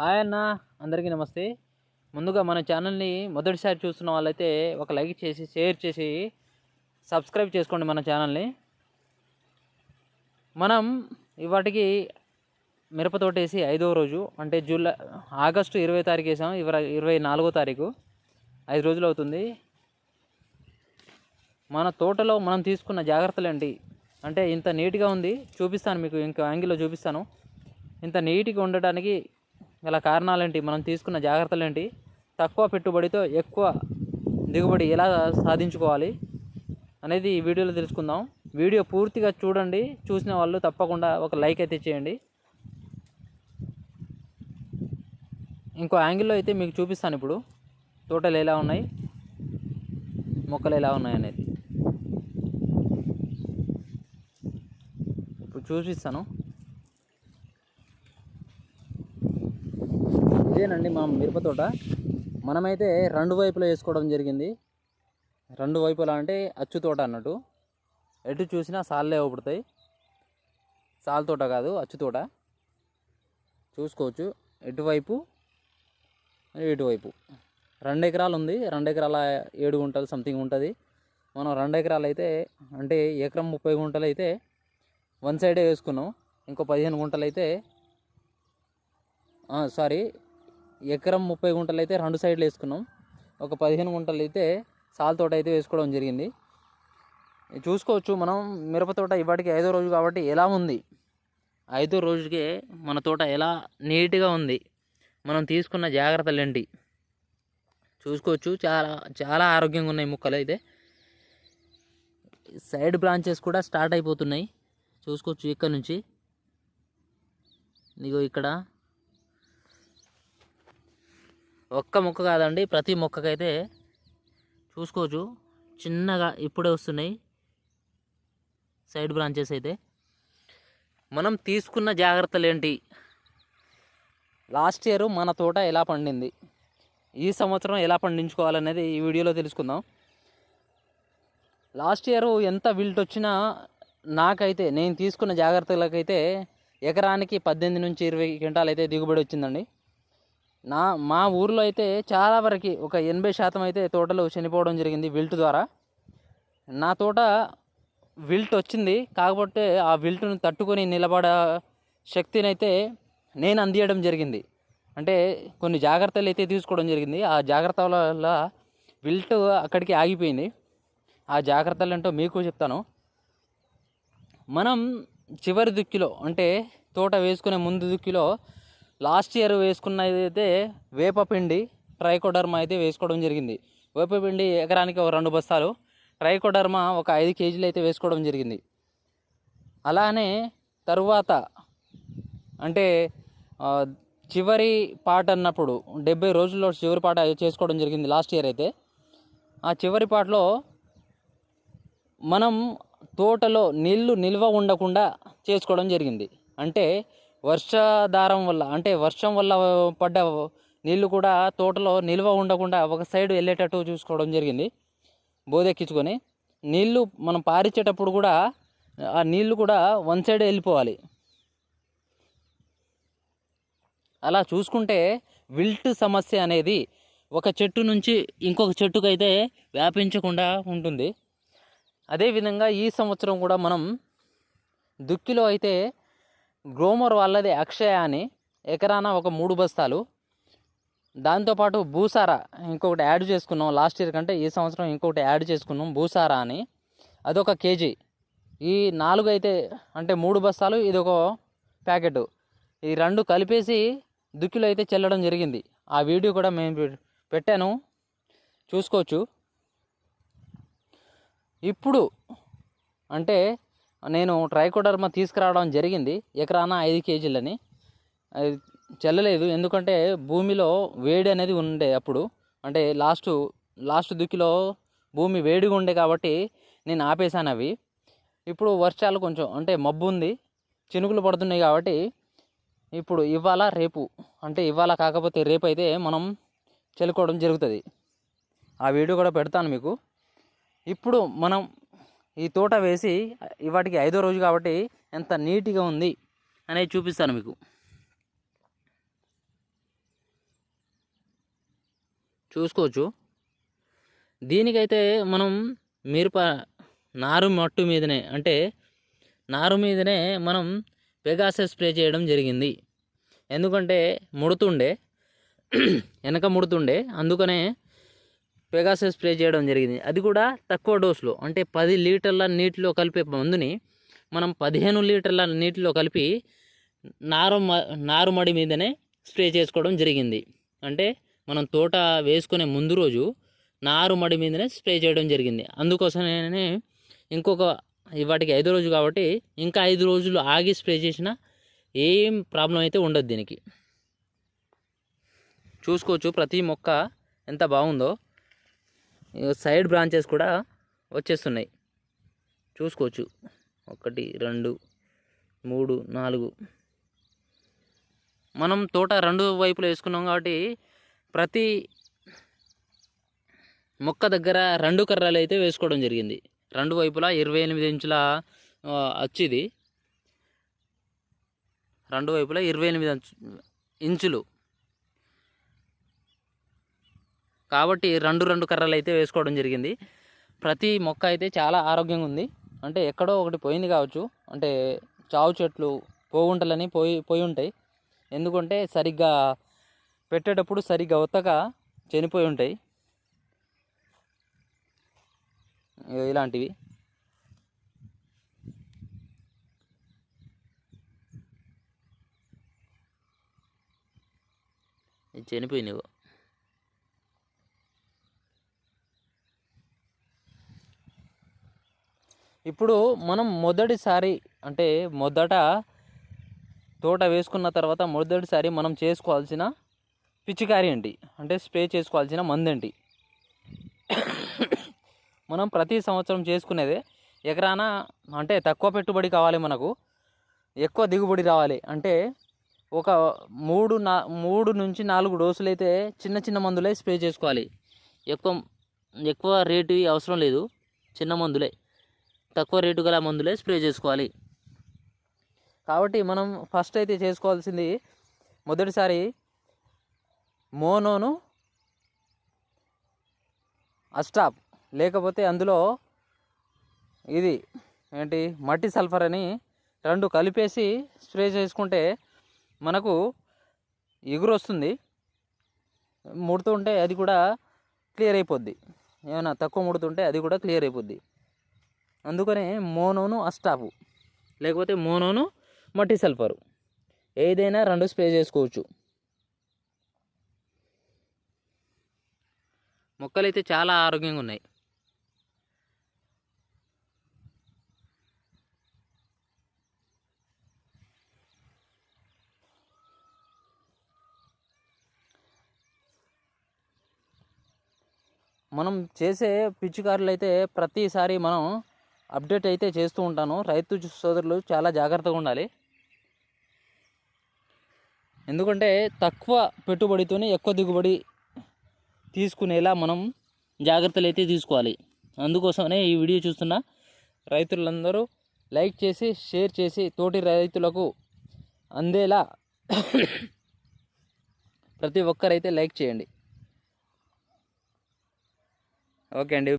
Hi అన్న అందరికీ నమస్తే. ముందుగా మన ఛానల్ని మొదటిసారి చూస్తున్న వాళ్ళైతే ఒక లైక్ చేసి షేర్ చేసి సబ్స్క్రైబ్ చేసుకోండి మన ఛానల్ని. మనం ఇవాటికి మిరపతోటేసి ఐదవ రోజు అంటే జూలై ఆగస్టు ఇరవై తారీఖు వేసాం ఇరవై ఇరవై నాలుగో తారీఖు. ఐదు రోజులు అవుతుంది. మన తోటలో మనం తీసుకున్న జాగ్రత్తలు ఏంటి? అంటే ఇంత నీట్గా ఉంది చూపిస్తాను మీకు ఇంకా యాంగిల్లో చూపిస్తాను. ఇంత నీట్గా ఉండటానికి గల కారణాలేంటి? మనం తీసుకున్న జాగ్రత్తలు ఏంటి తక్కువ పెట్టుబడితో ఎక్కువ దిగుబడి ఎలా సాధించుకోవాలి అనేది ఈ వీడియోలో తెలుసుకుందాం. వీడియో పూర్తిగా చూడండి. చూసిన వాళ్ళు తప్పకుండా ఒక లైక్ అయితే చేయండి. ఇంకో యాంగిల్లో అయితే మీకు చూపిస్తాను ఇప్పుడు. తోటలు ఎలా ఉన్నాయి? మొక్కలు ఎలా ఉన్నాయి అనేది. ఇప్పుడు చూపిస్తాను. ఇదేనండి మా మిరప తోట. మనమైతే రెండు వైపులా వేసుకోవడం జరిగింది. రెండు వైపులా అంటే అచ్చు తోట అన్నట్టు. ఎటు చూసినా సాల్లే అవుపడతాయి. సాల్ తోట కాదు అచ్చు తోట. చూసుకోవచ్చు. ఎటువైపు? ఇటువైపు. రెండు ఎకరాలు ఉంది. రెండు ఎకరాల ఏడు గుంటలు సంథింగ్ ఉంటుంది. మనం రెండు ఎకరాలు అయితే అంటే ఎకరం ముప్పై గుంటలు అయితే వన్ సైడే వేసుకున్నాం. ఇంకో పదిహేను గుంటలు అయితే సారీ ఎకరం ముప్పై గుంటలు అయితే రెండు సైడ్లు వేసుకున్నాం. ఒక పదిహేను గుంటలు అయితే సాల్ తోట అయితే వేసుకోవడం జరిగింది. చూసుకోవచ్చు మనం మిరప తోట ఇవాటికి ఐదో రోజు కాబట్టి ఎలా ఉంది? ఐదో రోజుకే మన తోట ఎలా నీట్గా ఉంది? మనం తీసుకున్న జాగ్రత్తలు ఏంటి? చూసుకోవచ్చు. చాలా చాలా ఆరోగ్యంగా ఉన్నాయి ముక్కలు అయితే. సైడ్ బ్రాంచెస్ కూడా స్టార్ట్ అయిపోతున్నాయి. చూసుకోవచ్చు ఇక్కడ నుంచి. ఇదిగో ఇక్కడ. ఒక్క మొక్క కాదండి ప్రతి మొక్కకైతే చూసుకోవచ్చు. చిన్నగా ఇప్పుడే వస్తున్నాయి. సైడ్ బ్రాంచెస్ అయితే. మనం తీసుకున్న జాగ్రత్తలు ఏంటి లాస్ట్ ఇయర్ మన తోట ఎలా పండింది? ఈ సంవత్సరం ఎలా పండించుకోవాలనేది ఈ వీడియోలో తెలుసుకుందాం. లాస్ట్ ఇయర్ ఎంత విల్ట్ వచ్చినా నాకైతే నేను తీసుకున్న జాగ్రత్తలకైతే ఎకరానికి పద్దెనిమిది నుంచి ఇరవై క్వింటాలు అయితే దిగుబడి వచ్చిందండి. నా మా ఊర్లో అయితే చాలా వరకు ఒక ఎనభై శాతం అయితే తోటలు చనిపోవడం జరిగింది విల్ట్ ద్వారా. నా తోట విల్ట్ వచ్చింది. కాకపోతే ఆ విల్ట్ను తట్టుకొని నిలబడ శక్తిని అయితే నేను అందియడం జరిగింది. అంటే కొన్ని జాగ్రత్తలు అయితే తీసుకోవడం జరిగింది. ఆ జాగ్రత్తల వల్ల విల్ట్ అక్కడికి ఆగిపోయింది. ఆ జాగ్రత్తలు ఏంటో మీకు చెప్తాను. మనం చివరి దుక్కిలో అంటే తోట వేసుకునే ముందు దుక్కిలో లాస్ట్ ఇయర్ వేసుకున్నది అయితే వేపపిండి ట్రైకోడర్మా అయితే వేసుకోవడం జరిగింది. వేపపిండి ఎకరానికి ఒక రెండు బస్తాలు ట్రైకోడర్మా ఒక ఐదు కేజీలు అయితే వేసుకోవడం జరిగింది. అలానే తరువాత అంటే చివరి పాట అన్నప్పుడు డెబ్బై రోజుల్లో చివరి పాట చేసుకోవడం జరిగింది లాస్ట్ ఇయర్ అయితే. ఆ చివరి పాటలో మనం తోటలో నీళ్ళు నిల్వ ఉండకుండా చేసుకోవడం జరిగింది. అంటే వర్షాధారం వల్ల అంటే వర్షం వల్ల పడ్డ నీళ్ళు కూడా తోటలో నిల్వ ఉండకుండా ఒక సైడ్ వెళ్ళేటట్టు చూసుకోవడం జరిగింది. బోదెక్కించుకొని నీళ్ళు మనం పారించేటప్పుడు కూడా ఆ నీళ్ళు కూడా వన్ సైడ్ వెళ్ళిపోవాలి. అలా చూసుకుంటే విల్ట్ సమస్య అనేది ఒక చెట్టు నుంచి ఇంకొక చెట్టుకు అయితే వ్యాపించకుండా ఉంటుంది. అదేవిధంగా ఈ సంవత్సరం కూడా మనం దుక్కిలో అయితే గ్రోమర్ వాళ్ళది అక్షయ అని ఎకరాన ఒక మూడు బస్తాలు. దాంతోపాటు భూసారా ఇంకొకటి యాడ్ చేసుకున్నాం. లాస్ట్ ఇయర్ కంటే ఈ సంవత్సరం ఇంకొకటి యాడ్ చేసుకున్నాం భూసారా అని. అదొక కేజీ. ఈ నాలుగు అయితే అంటే మూడు బస్తాలు ఇది ఒక ప్యాకెట్. ఈ రెండు కలిపేసి దుక్కిలో అయితే చెల్లడం జరిగింది. ఆ వీడియో కూడా మేము పె- పెట్టాను. చూసుకోవచ్చు. ఇప్పుడు అంటే నేను ట్రైకోడర్మా తీసుకురావడం జరిగింది. ఎకరాన ఐదు కేజీలని. అది ఎందుకంటే భూమిలో వేడి అనేది ఉండే అప్పుడు. అంటే లాస్ట్ లాస్ట్ దుక్కిలో భూమి వేడిగా ఉండే కాబట్టి నేను ఆపేసాను అవి. ఇప్పుడు వర్షాలు కొంచెం అంటే మబ్బు ఉంది. చినుకులు పడుతున్నాయి కాబట్టి ఇప్పుడు ఇవాళ రేపు? అంటే ఇవాళ కాకపోతే రేపు అయితే మనం చల్లుకోవడం జరుగుతుంది. ఆ వీడియో కూడా పెడతాను మీకు. ఇప్పుడు మనం ఈ తోట వేసి ఇవాటికి ఐదో రోజు కాబట్టి ఎంత నీట్గా ఉంది అనేది చూపిస్తాను మీకు. చూసుకోవచ్చు. దీనికైతే మనం మిరప నారు మట్టు మీదనే అంటే నారు మీదనే మనం పెగాస స్ప్రే చేయడం జరిగింది. ఎందుకంటే ముడుతుండే వెనక ముడుతుండే అందుకనే పెగాసెస్ స్ప్రే చేయడం జరిగింది. అది కూడా తక్కువ డోసులో అంటే పది లీటర్ల నీటిలో కలిపే మందుని మనం పదిహేను లీటర్ల నీటిలో కలిపి నారు నారుమడి మీదనే స్ప్రే చేసుకోవడం జరిగింది. అంటే మనం తోట వేసుకునే ముందు రోజు నారుమడి మీదనే స్ప్రే చేయడం జరిగింది. అందుకోసమే ఇంకొక వాటికి ఐదు రోజు కాబట్టి ఇంకా ఐదు రోజులు ఆగి స్ప్రే చేసినా ఏం ప్రాబ్లం అయితే ఉండదు దీనికి. చూసుకోవచ్చు ప్రతి మొక్క ఎంత బాగుందో. సైడ్ బ్రాంచెస్ కూడా వచ్చేస్తున్నాయి. చూసుకోవచ్చు. ఒకటి రెండు మూడు నాలుగు. మనం తోట రెండు వైపులు వేసుకున్నాం కాబట్టి ప్రతి మొక్క దగ్గర రెండు కర్రలు అయితే వేసుకోవడం జరిగింది. రెండు వైపులా ఇరవై ఎనిమిది ఇంచుల ఆ, అచ్చిది. రెండు వైపులా ఇరవై ఎనిమిది ఇంచులు. కాబట్టి రెండు రెండు కర్రలు అయితే వేసుకోవడం జరిగింది. ప్రతి మొక్క అయితే చాలా ఆరోగ్యంగా ఉంది. అంటే ఎక్కడో ఒకటి పోయింది కావచ్చు. అంటే చావు చెట్లు పోగుంటలని పోయి పోయి ఉంటాయి. ఎందుకంటే సరిగ్గా పెట్టేటప్పుడు సరిగ్గా ఉత్తక చనిపోయి ఉంటాయి. ఇలాంటివి. ఇది ఇప్పుడు మనం మొదటిసారి అంటే మొదట తోట వేసుకున్న తర్వాత మొదటిసారి మనం చేసుకోవాల్సిన పిచికారి ఏంటి? అంటే స్ప్రే చేసుకోవాల్సిన మందండి మనం ప్రతి సంవత్సరం చేసుకునేదే ఎకరాన అంటే తక్కువ పెట్టుబడి కావాలి మనకు ఎక్కువ దిగుబడి రావాలి. అంటే ఒక మూడు నా మూడు నుంచి నాలుగు డోసులు అయితే చిన్న చిన్న మందులే స్ప్రే చేసుకోవాలి. ఎక్కువ ఎక్కువ రేటు అవసరం లేదు. చిన్న మందులే. తక్కువ రేటు గల మందులే స్ప్రే చేసుకోవాలి. కాబట్టి మనం ఫస్ట్ అయితే చేసుకోవాల్సింది మొదటిసారి మోనోను అస్టాప్ లేకపోతే అందులో ఇది ఏంటి? మట్టి సల్ఫర్ అని రెండు కలిపేసి స్ప్రే చేసుకుంటే మనకు ఎగురు వస్తుంది. ముడుతుంటే అది కూడా క్లియర్ అయిపోద్ది. ఏమైనా తక్కువ ముడుతుంటే అది కూడా క్లియర్ అయిపోద్ది. అందుకనే మోనోను అస్టాపు లేకపోతే మోనోను మట్టి సల్ఫరు. ఏదైనా రెండు స్ప్రే చేసుకోవచ్చు. మొక్కలు అయితే చాలా ఆరోగ్యంగా ఉన్నాయి. మనం చేసే పిచ్చికారులు అయితే ప్రతిసారి మనం అప్డేట్ అయితే చేస్తూ ఉంటాను. రైతు సోదరులు చాలా జాగ్రత్తగా ఉండాలి. ఎందుకంటే తక్కువ పెట్టుబడితోనే ఎక్కువ దిగుబడి తీసుకునేలా మనం జాగ్రత్తలు అయితే తీసుకోవాలి. అందుకోసమనే ఈ వీడియో చూస్తున్న. రైతులందరూ లైక్ చేసి షేర్ చేసి తోటి రైతులకు అందేలా ప్రతి ఒక్కరైతే లైక్ చేయండి. ఓకే అండి.